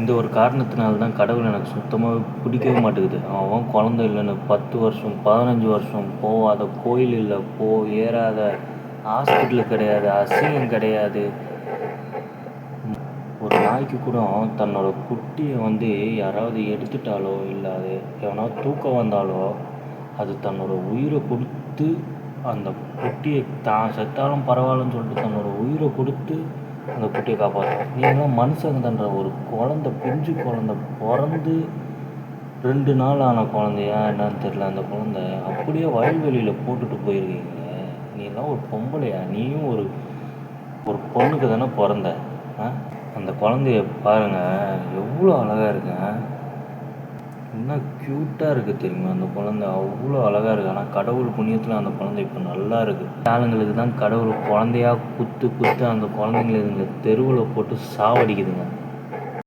இந்த ஒரு காரணத்தினால தான் கடவுள் எனக்கு சுத்தமாக பிடிக்கவே மாட்டேங்குது. அவன் குழந்தை இல்லைன்னு பத்து வருஷம் பதினஞ்சு வருஷம் போகாத கோயில் இல்லை போ ஏறாத ஹாஸ்பிட்டலு கிடையாது அசிங்கம் கிடையாது. ஒரு நாய்க்கு கூட தன்னோட குட்டியை வந்து யாராவது எடுத்துட்டாலோ இல்லை அது எவனா தூக்கம் வந்தாலோ அது தன்னோட உயிரை கொடுத்து அந்த குட்டியை தான் செத்தாலும் பரவாயில்லன்னு சொல்லிட்டு தன்னோட உயிரை கொடுத்து அந்த குட்டியை காப்பாற்றும் ஏன்னா மனுஷங்க தான்ற ஒரு குழந்த பிஞ்சு குழந்த பிறந்து ரெண்டு நாள் ஆன குழந்தையா என்னன்னு தெரில அந்த குழந்த அப்படியே வயல்வெளியில் போட்டுட்டு போயிருக்கீங்க. நீலாம் ஒரு பொம்பளையா? நீயும் ஒரு ஒரு பொண்ணுக்கு தானே பிறந்த. ஆ? அந்த குழந்தைய பாருங்க எவ்வளோ அழகாக இருக்கு? என்ன க்யூட்டாக இருக்குது தெரியுமா அந்த குழந்தை? அவ்வளோ அழகாக இருக்குது ஆனால் கடவுள் புண்ணியத்தில் அந்த குழந்தை இப்போ நல்லா இருக்குது ஆளுங்களுக்கு தான் கடவுள் குழந்தையா குத்து குத்து அந்த குழந்தைங்களை இந்த தெருவில் போட்டு சாவடிக்குதுங்க.